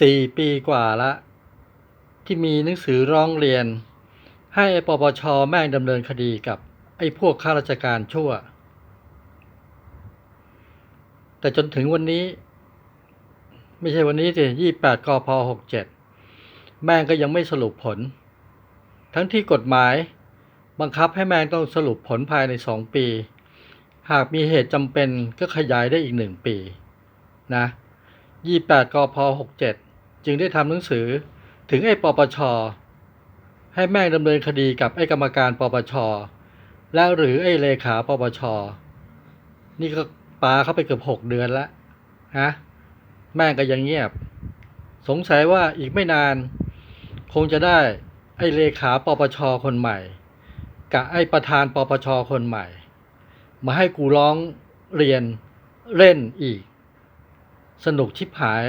สี่ปีกว่าละ ที่มีหนังสือร้องเรียน ให้ปปชแม่งดำเนินคดีกับไอ้พวกข้าราชการชั่ว แต่จนถึงวันนี้ ไม่ใช่วันนี้สิยี่แปดกพหกเจ็ดแม่งก็ยังไม่สรุปผล ทั้งที่กฎหมายบังคับให้แม่งต้องสรุปผลภายในสองปี หากมีเหตุจำเป็นก็ขยายได้อีกหนึ่งปี นะ ยี่แปดกพหกเจ็ดจึงได้ทำหนังสือถึงไอ้ปปช ให้แม่งดำเนินคดีกับไอ้กรรมการปปช แล้วหรือไอ้เลขาปปช นี่ก็ปาเข้าไปเกือบหกเดือนแล้วฮะแม่งก็ยังเงียบ สงสัยว่าอีกไม่นาน คงจะได้ไอ้เลขาปปช คนใหม่ กับไอ้ประธานปปช คนใหม่ มาให้กูร้องเรียนเล่นอีก สนุกชิบหาย